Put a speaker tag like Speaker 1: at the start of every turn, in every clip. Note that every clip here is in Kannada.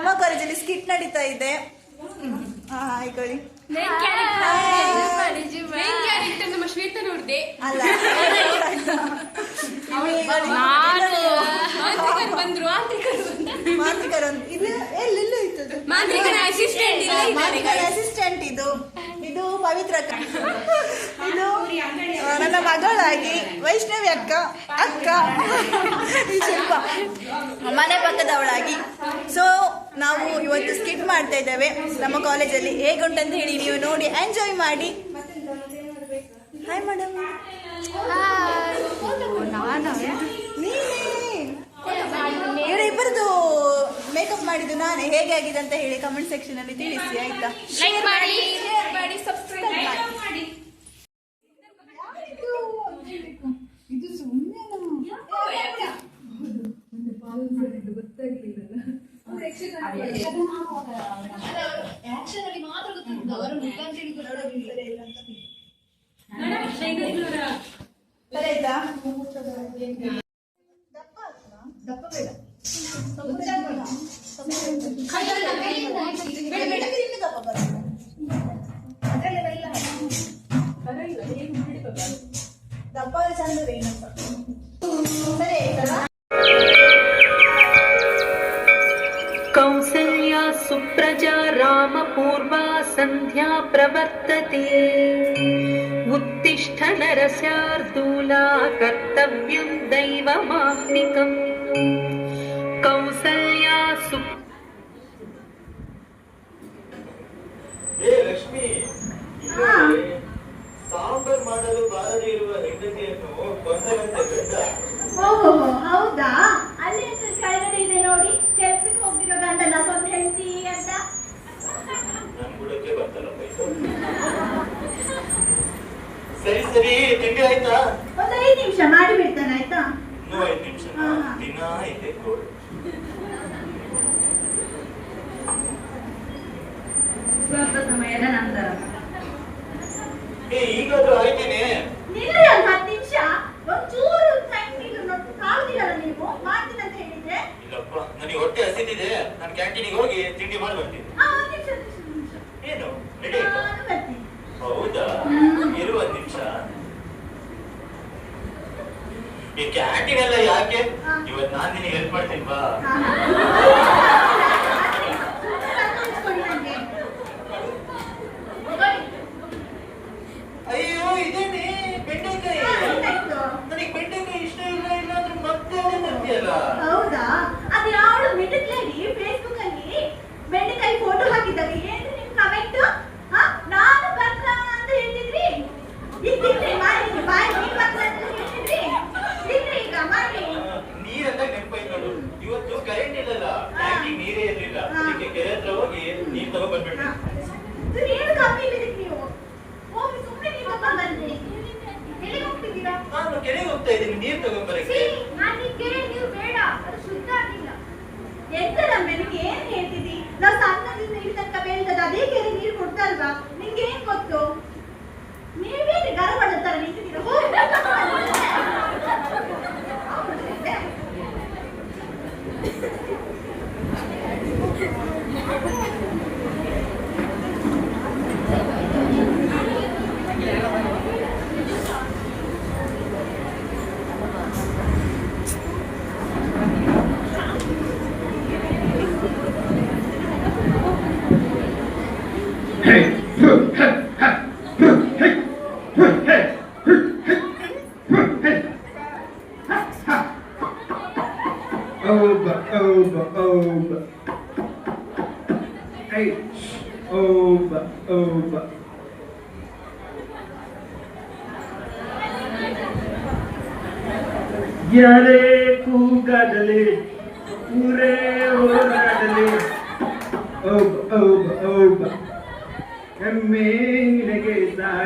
Speaker 1: ನಮ್ಮ ಕಾಲೇಜಲ್ಲಿ ಸ್ಕಿಟ್ ನಡೀತಾ ಇದೆ. ಹಾ ಹಾಯ್ಕೊಳ್ಳಿ
Speaker 2: ಮೇನ್ ಕ್ಯಾರೆಕ್ಟರ್ ನಮ್ಮ ಶ್ವೇತ ನೋಡ್ದೆ
Speaker 1: ಅಲ್ಲ.
Speaker 2: ಬಂದ್ರು ಮಾಂತ್ರಿಕರು
Speaker 1: ಇದು ಎಲ್ಲೆಲ್ಲೂ ಇತ್ತು
Speaker 2: ಅಸಿಸ್ಟೆಂಟ್
Speaker 1: ಅಸಿಸ್ಟೆಂಟ್ ಇದು. ಇದು ಪವಿತ್ರ ಇದು ನನ್ನ ಮಗಳಾಗಿ ವೈಷ್ಣವಿ ಅಕ್ಕ ಅಕ್ಕ. ಶಿಲ್ಪ. ಮನೆ ಪಕ್ಕದವಳಾಗಿ. ಸೊ ನಾವು ಇವತ್ತು ಸ್ಕಿಟ್ ಮಾಡ್ತಾ ಇದ್ದೇವೆ. ನಮ್ಮ ಕಾಲೇಜಲ್ಲಿ ಹೇಗುಂಟಂತ ಹೇಳಿ ನೀವು ನೋಡಿ ಎಂಜಾಯ್ ಮಾಡಿ. ಹಾಯ್ ಮೇಡಮ್ ಇಬ್ಬರದು ಮೇಕಪ್ ಮಾಡಿದ್ದು ನಾನು. ಹೇಗೆ ಆಗಿದೆ ಅಂತ ಹೇಳಿ ಕಮೆಂಟ್ ಸೆಕ್ಷನ್ ಅಲ್ಲಿ ತಿಳಿಸಿ ಆಯ್ತಾ
Speaker 2: ಲೈಕ್ ಮಾಡಿ ಶೇರ್ ಮಾಡಿ ಸಬ್ಸ್ಕ್ರೈಬ್ ಮಾಡಿ
Speaker 1: ಇದು ಸುಮ್ಮನೆ ಸರಿ ಆಯ್ತಾ ದಪ್ಪ ಹಾಕ್ಲಾ? ದಪ್ಪ ಬೇಡ ದಪ್ಪ ಚಂದ ಸರಿ ಆಯ್ತಲ್ಲ
Speaker 3: सुप्रजा राम पूर्वा संध्या प्रवर्तते। उत्तिष्ठ नरस्यार्दूला कर्तव्यं दैवमाह्निकम् कौसल्या सु
Speaker 4: लक्ष्मी ಸಾಂಬಾರ್ ಮಾಡಲು ಬಾರದೆ ಇರುವ ಹೆಂಡತಿಯನ್ನು ಕೊಂದಲಂತೆ ಗಂಡ
Speaker 5: ಓಹೋ ಹೌದಾ? ಅಲ್ಲಿ ಎಂತ ಕೆಳಗಡೆ ಇದೆ ನೋಡಿ? ಕೆಲ್ಸಕ್ಕೆ ಹೋಗಿರೋ ಗಂಡನ ಕೊಂದು ಹೆಂಡತಿ ಅಂತ.
Speaker 4: ನನ್ ಬುಡಕ್ಕೆ ಬರ್ತಲ್ಲ ಪೈಸೆ ಸರಿ ಸರಿ ತಿಂಡಿ ಆಯ್ತಾ?
Speaker 5: ಒಂದು ಐದು ನಿಮಿಷ ಮಾಡಿ ಬಿಡ್ತಾನೆ ಆಯ್ತಾ?
Speaker 4: ಇನ್ನೂ ಐದು ನಿಮಿಷ. ದಿನ ಇದೆ ಗೋಳು
Speaker 5: ಸ್ವಲ್ಪ ಸಮಯದ ನಂತರ.
Speaker 4: ಏ ಈಗಾದ್ರೂ ಆಯ್ತೇನೆ.
Speaker 5: ನಿಲ್ಲಿ ಒಂದು ಹತ್ತು ನಿಮಿಷ. ಒಂಚೂರು ಟೈಮ್ ಕಾಗುದಿಲ್ಲ ನೀವು ಮಾಡ್ತೀನಿ ಅಂತ ಹೇಳಿದ್ರೆ
Speaker 4: ಇಲ್ಲಪ್ಪ ನನಗೆ ಹೊಟ್ಟೆ ಹಸಿದಿದೆ ನಾನು ಕ್ಯಾಂಟೀನಿಗೆ ಹೋಗಿ ತಿಂಡಿ ಮಾಡಿ ಬರ್ತೀನಿ.
Speaker 5: ಒಂದ್ ನಿಮಿಷ ಒಂದ್ ನಿಮಿಷ,
Speaker 4: ಏನು? ರೆಡಿ
Speaker 5: ನಾನು
Speaker 4: ಆಯ್ತಾ
Speaker 5: ಬರ್ತೀನಿ.
Speaker 4: ಹೌದಾ? ಇರುವ ನಿಮಿಷ. ಈ ಕ್ಯಾಂಟೀನ್ ಎಲ್ಲ ಯಾಕೆ?
Speaker 5: ಇವತ್ತು
Speaker 4: ನಾನು ನಾನ್ ನಿನಗೆ ಹೆಲ್ಪ್ ಮಾಡ್ತೀನಿ ಬಾ.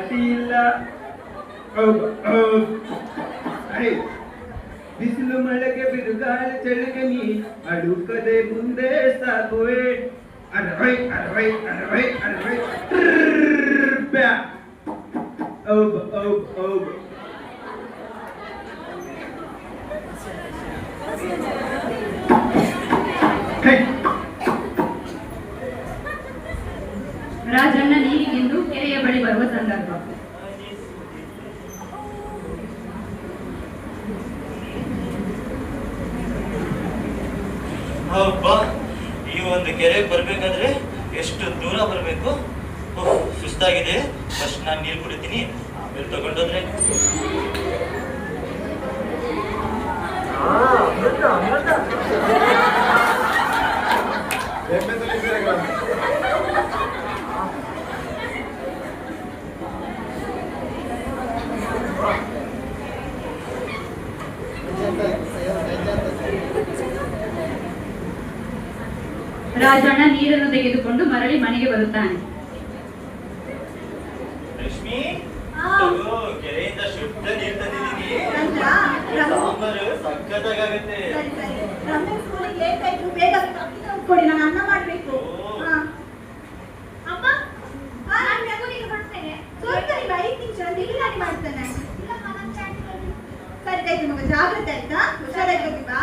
Speaker 4: ಅತಿಯಿಲ್ಲ
Speaker 5: ಹೌದು
Speaker 6: ಬಿಸಿಲು ಮಳೆಗೆ ಬಿರುಗಾಳಿ ಚಳಿಗೆ ನೀ ಅಡುಕದೆ ಮುಂದೆ ಸಾಗುವೆ. ಅರವೈ ಅರವೈ ಅರವೈ ಅರವೈ. ಔಬ್ ಔಬ್ ಔಬ್ ರಾಜಣ್ಣ ನೀರಿಗೆಂದು ಕೆರೆಯ ಬಳಿ ಬರುವ ಸಂದರ್ಭ. ಹೇ
Speaker 4: ಈ ಒಂದು ಕೆರೆಗೆ ಬರ್ಬೇಕಾದ್ರೆ ಎಷ್ಟು ದೂರ ಬರಬೇಕು? ಸುಸ್ತಾಗಿದೆ. ಫಸ್ಟ್ ನಾನು ನೀರು ಕುಡಿತೀನಿ. ಆಮೇಲೆ ತಗೊಂಡೋದ್ರೆ.
Speaker 7: ರಾಜಣ್ಣ ನೀರನ್ನು ತೆಗೆದುಕೊಂಡು ಮರಳಿ ಮನೆಗೆ ಬರುತ್ತಾನೆ.
Speaker 5: ಕೊಡಿ ನಾನು ಅನ್ನ ಮಾಡ್ಬೇಕು. ಅಮ್ಮ ನಾನು ಐದು ನಿಮಿಷ ಮಾಡ್ತೇನೆ. ಸರಿ ಆಯ್ತು ಮಗ ಜಾಗ್ರತೆ ಆಯ್ತಾ? ಹುಷಾರಾಗಿ ಹೋಗಿ ಬಾ.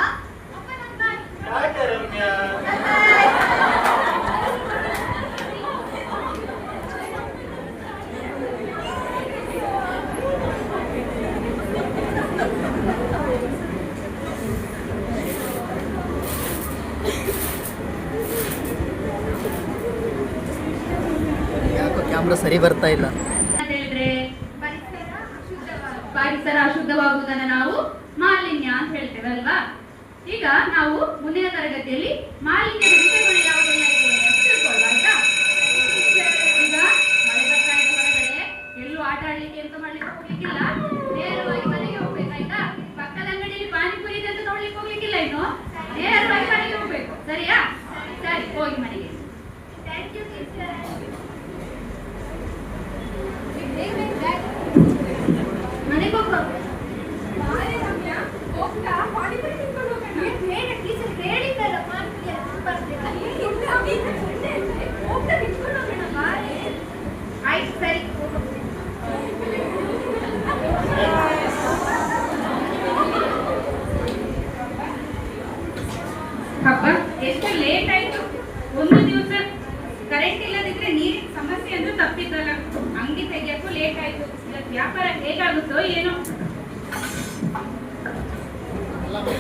Speaker 8: ಕ್ಯಾಮ್ರಾ ಸರಿ ಬರ್ತಾ ಇಲ್ಲ.
Speaker 7: ಪರಿಸರ ಅಶುದ್ಧವ- ಪರಿಸರ ಅಶುದ್ಧವಾಗುವುದನ್ನ ನಾವು ಮಾಲಿನ್ಯ ಅಂತ ಹೇಳ್ತೇವೆ ಅಲ್ವಾ ಈಗ ನಾವು ಮುಂದಿನ ತರಗತಿಯಲ್ಲಿ ಮಾಲಿನ್ಯದ ವಿಷಯಗಳು ಯಾವುದೆಲ್ಲ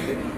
Speaker 5: gente.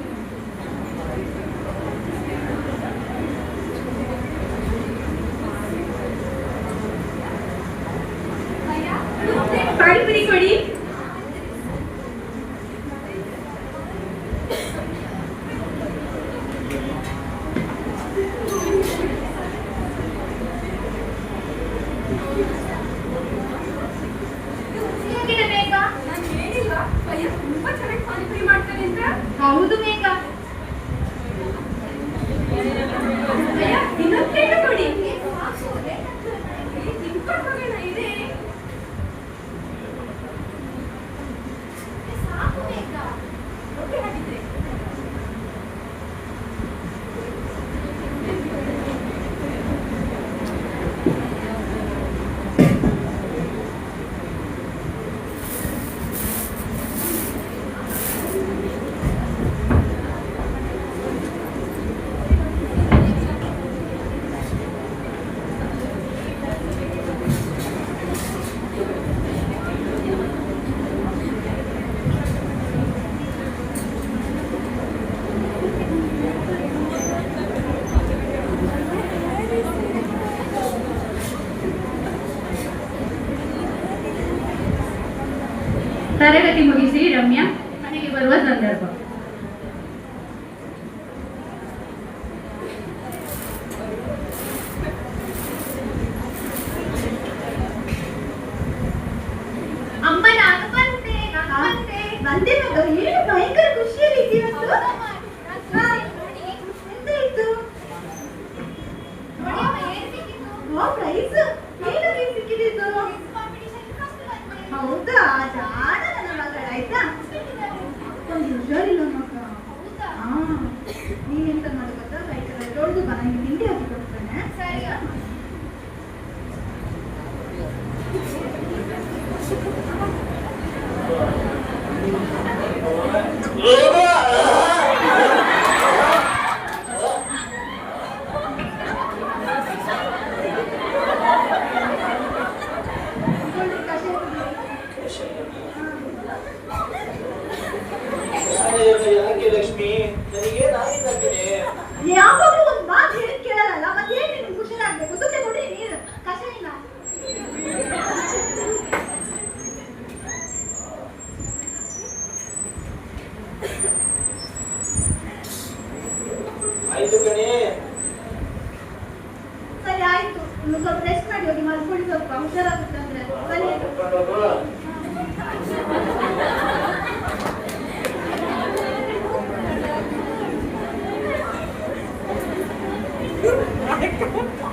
Speaker 7: ತರಗತಿ ಮುಗಿಸಿ ರಮ್ಯಾ ಮನೆಗೆ ಬರುವ ಸಂದರ್ಭ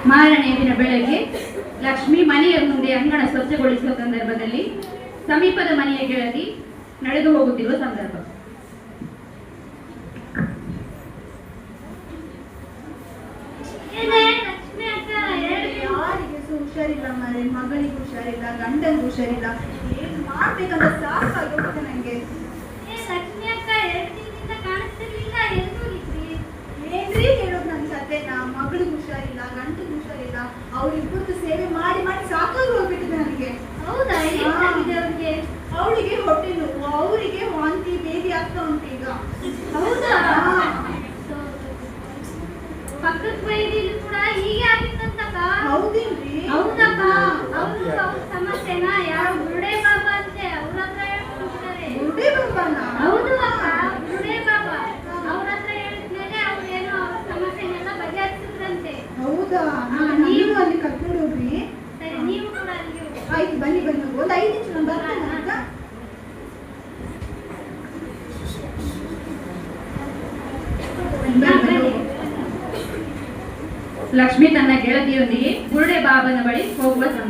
Speaker 1: ಮಾರನೆಯ ದಿನ ಬೆಳಗ್ಗೆ ಲಕ್ಷ್ಮಿ ಮನೆಯ ಮುಂದೆ ಅಂಗಣ ಸ್ವಚ್ಛಗೊಳಿಸುವ ಸಂದರ್ಭದಲ್ಲಿ ಸಮೀಪದ ಮನೆಯ ಕೆಳಗೆ ನಡೆದು ಹೋಗುತ್ತಿರುವ ಸಂದರ್ಭ. ಲಕ್ಷ್ಮಿ ತನ್ನ ಗೆಳತಿಯೊಂದಿಗೆ ಗುರುಡೆ ಬಾಬನ ಬಳಿ ಹೋಗುವ
Speaker 7: ಸಮಯ.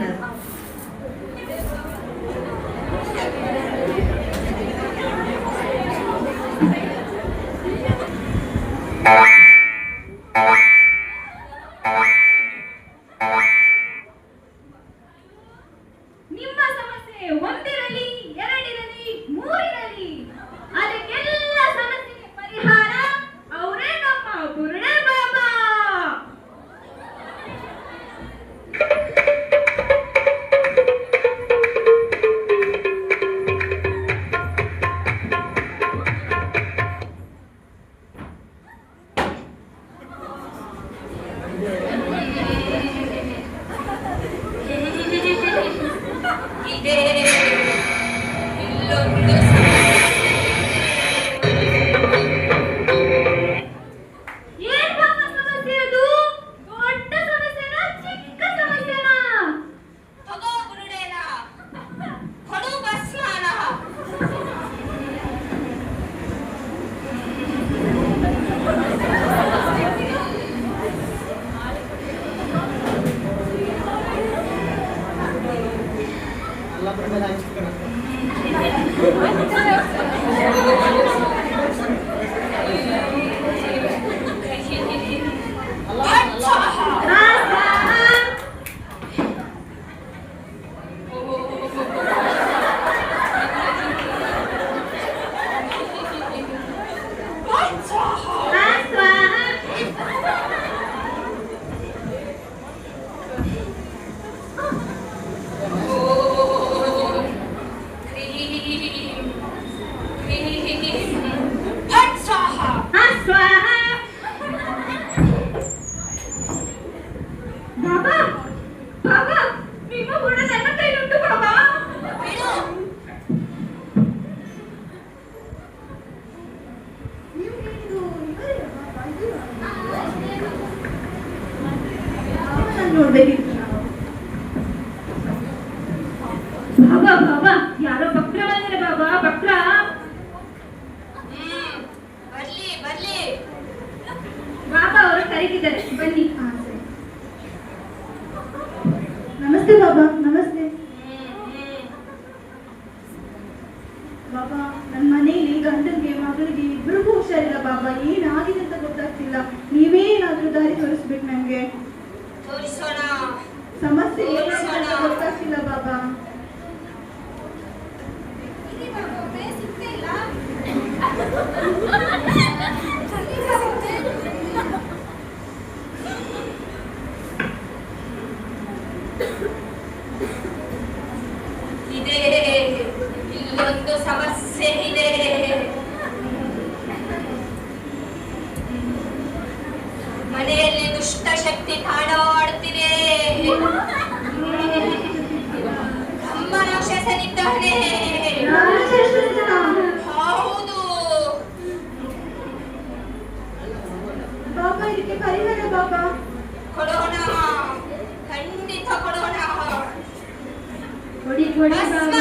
Speaker 7: Was?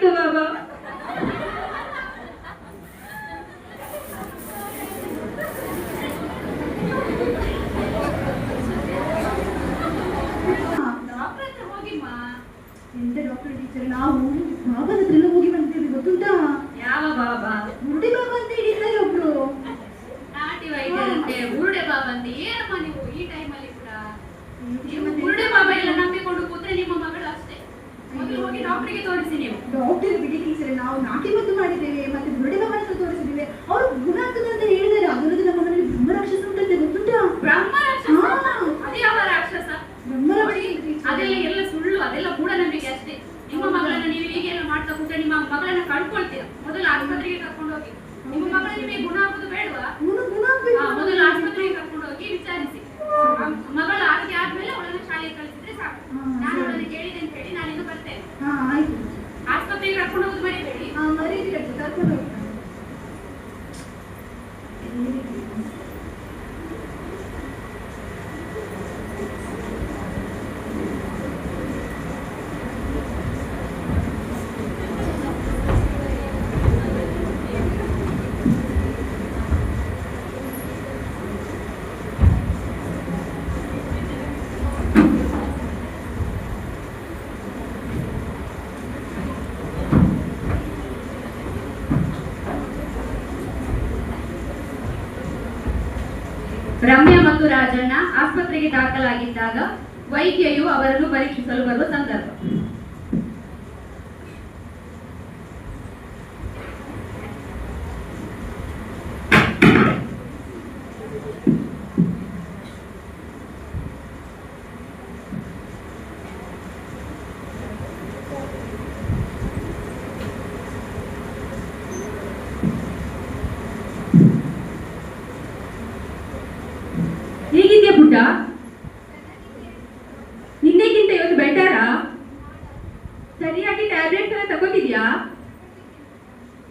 Speaker 7: Namaste, Baba. ಮಗಳನ್ನ ಕಳ್ಕೊಳ್ತೀರಾ. ಮೊದಲು ಆಸ್ಪತ್ರೆಗೆ ಕರ್ಕೊಂಡು ಹೋಗಿ ನಿಮ್ಮ ಮಗಳ ನಿಮಗೆ ಗುಣ ಆಗೋದು ಬೇಡವಾ? ರಮ್ಯಾ ಮತ್ತು ರಾಜಣ್ಣ ಆಸ್ಪತ್ರೆಗೆ ದಾಖಲಾಗಿದ್ದಾಗ ವೈದ್ಯೆಯು ಅವರನ್ನು ಪರೀಕ್ಷಿಸಲು ಬರುವ ಸಂದರ್ಭ.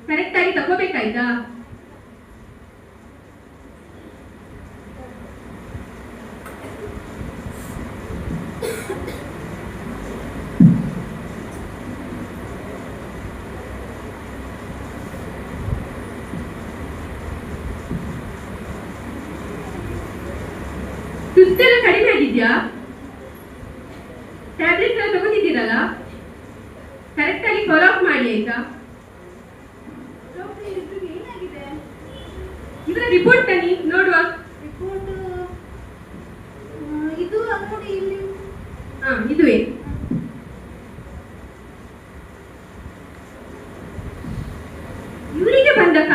Speaker 5: 没得改，怎
Speaker 7: 么没改呢？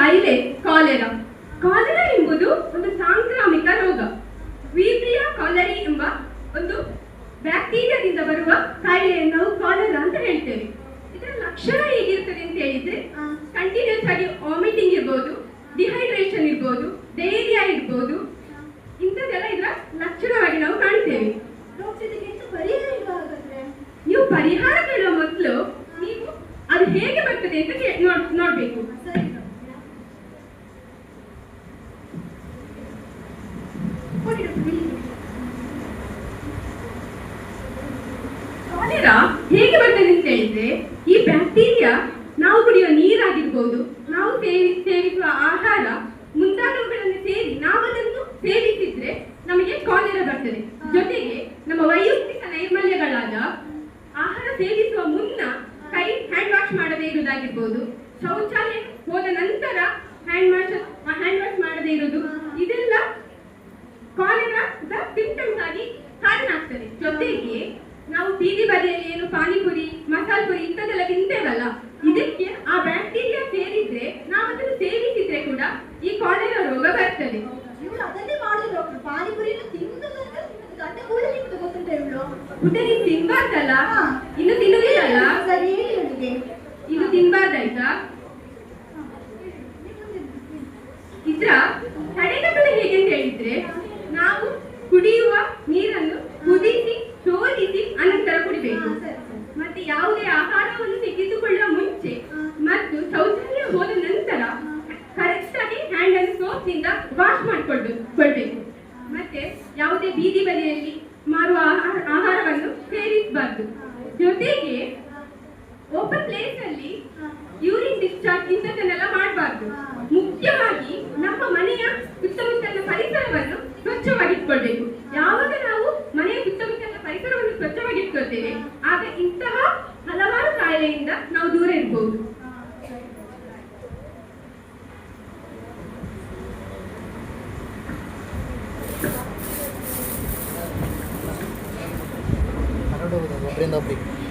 Speaker 7: ಕಾಯಿಲೆ ಕಾಲೆರಾ. ಕಾಲೆರಾ ಎಂಬುದು ಒಂದು ಸಾಂಕ್ರಾಮಿಕ ರೋಗ. ವಿಬ್ರಿಯಾ ಕಾಲರಿ ಎಂಬ ಒಂದು ಬ್ಯಾಕ್ಟೀರಿಯಾದಿಂದ ಬರುವ ಕಾಯಿಲೆಯನ್ನು ನಾವು ಕಾಲೆರಾ ಅಂತ ಹೇಳ್ತೇವೆ. ಇದರ ಲಕ್ಷಣ ಹೇಗಿರ್ತದೆ ಅಂತ ಹೇಳಿದ್ರೆ ಕಂಟಿನ್ಯೂಸ್ ಆಗಿ ವಾಮಿಟಿಂಗ್ ಇರ್ಬೋದು ಡಿಹೈಡ್ರೇಷನ್ ಇರ್ಬೋದು ಡೈರಿಯಾ ಇರ್ಬೋದು ಇಂಥದ್ದೆಲ್ಲ ಇದರ ಲಕ್ಷಣವಾಗಿ ನಾವು ಕಾಣ್ತೇವೆ. ನೀವು ಪರಿಹಾರ ಕೇಳುವ ಮೊದಲು ನೀವು ಅದು ಹೇಗೆ ಬರ್ತದೆ ಅಂತ ನೋಡ್ಬೇಕು.
Speaker 2: ಚಿತ್ರ ತಡೆಗಟ್ಟಲು ಹೇಗೆ ಅಂತ ಹೇಳಿದ್ರೆ ನಾವು ಕುಡಿಯುವ ನೀರನ್ನು ಕುದಿಸಿ ಶೋಧಿಸಿ ಅನಂತರ ಕುಡಿಬೇಕು. ಮತ್ತೆ ಯಾವುದೇ ಆಹಾರವನ್ನು ತೆಗೆದುಕೊಳ್ಳುವ ಮುಂಚೆ ಮತ್ತು ಶೌಚಾಲಯ ಹೋದ ನಂತರ ಕರೆಕ್ಟ್ ಆಗಿ ಹ್ಯಾಂಡ್ ಅಂಡ್ ಸೋಪ್ನಿಂದ ವಾಶ್ ಮಾಡಿಕೊಂಡು ಕೊಳ್ಬೇಕು ಮತ್ತೆ ಯಾವುದೇ ಬೀದಿ ಬದಿಯಲ್ಲಿ
Speaker 7: Republic.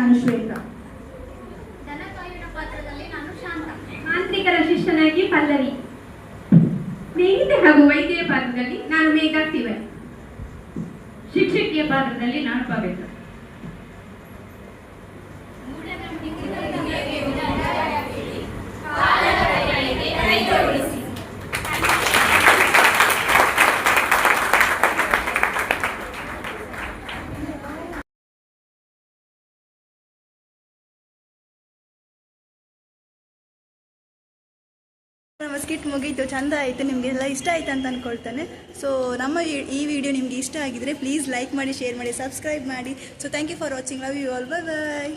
Speaker 7: ನಾನು
Speaker 5: ಶ್ವೇತಾ.
Speaker 2: ಮಾಂತ್ರಿಕರ ಶಿಷ್ಯನಾಗಿ ಪಲ್ಲವಿ. ಸ್ನೇಹಿತೆ ಹಾಗೂ ವೈದ್ಯರ ಪಾತ್ರದಲ್ಲಿ ನಾನು ಮೇಘಾ ಶಿಕ್ಷಕಿಯ ಪಾತ್ರದಲ್ಲಿ ನಾನು ಪವಿತ್ರ.
Speaker 1: ಸ್ಕಿಟ್ ಮುಗೀತು, ಚೆಂದ ಆಯಿತು, ನಿಮಗೆಲ್ಲ ಇಷ್ಟ ಆಯಿತು ಅಂತ ಅನ್ಕೊಳ್ತಾನೆ. ಸೊ ನಮ್ಮ ಈ ವಿಡಿಯೋ ನಿಮಗೆ ಇಷ್ಟ ಆಗಿದರೆ ಪ್ಲೀಸ್ ಲೈಕ್ ಮಾಡಿ ಶೇರ್ ಮಾಡಿ ಸಬ್ಸ್ಕ್ರೈಬ್ ಮಾಡಿ. So thank you for watching love you all bye bye